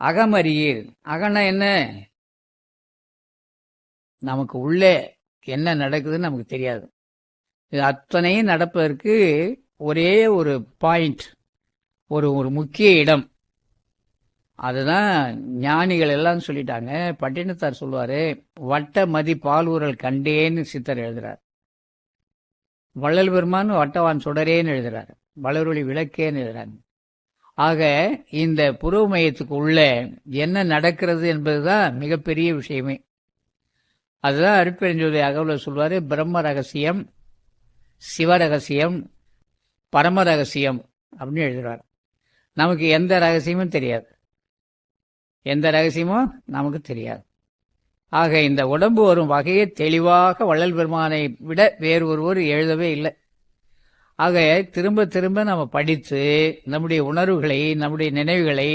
அகமறியீர். அகனா என்ன? நமக்கு உள்ளே என்ன நடக்குதுன்னு நமக்கு தெரியாது. இது அத்தனையும் நடப்பதற்கு ஒரே ஒரு பாயிண்ட் ஒரு ஒரு முக்கிய இடம். அதுதான் ஞானிகள் எல்லாம் சொல்லிட்டாங்க. பட்டினத்தார் சொல்லுவாரு வட்ட மதி பாலூரல் கண்டேன்னு சித்தர் எழுதுறார். வள்ளல் பெருமான் வட்டவான் சுடரேன்னு எழுதுறார். வளரொளி விளக்கேன்னு எழுதுறாங்க. ஆக இந்த புருவ மையத்துக்கு உள்ள என்ன நடக்கிறது என்பதுதான் மிகப்பெரிய விஷயமே. அதுதான் அருப்பெருஞ்சோதி அகவுல சொல்வார் பிரம்ம ரகசியம் சிவ ரகசியம் பரம ரகசியம் அப்படின்னு எழுதுகிறார் நமக்கு எந்த ரகசியமும் தெரியாது. எந்த ரகசியமும் நமக்கு தெரியாது. ஆக இந்த உடம்பு வரும் வகையை தெளிவாக வள்ளல் பெருமானை விட வேறு ஒருவர் எழுதவே இல்லை. ஆக திரும்ப திரும்ப நம்ம படித்து நம்முடைய உணர்வுகளை நம்முடைய நினைவுகளை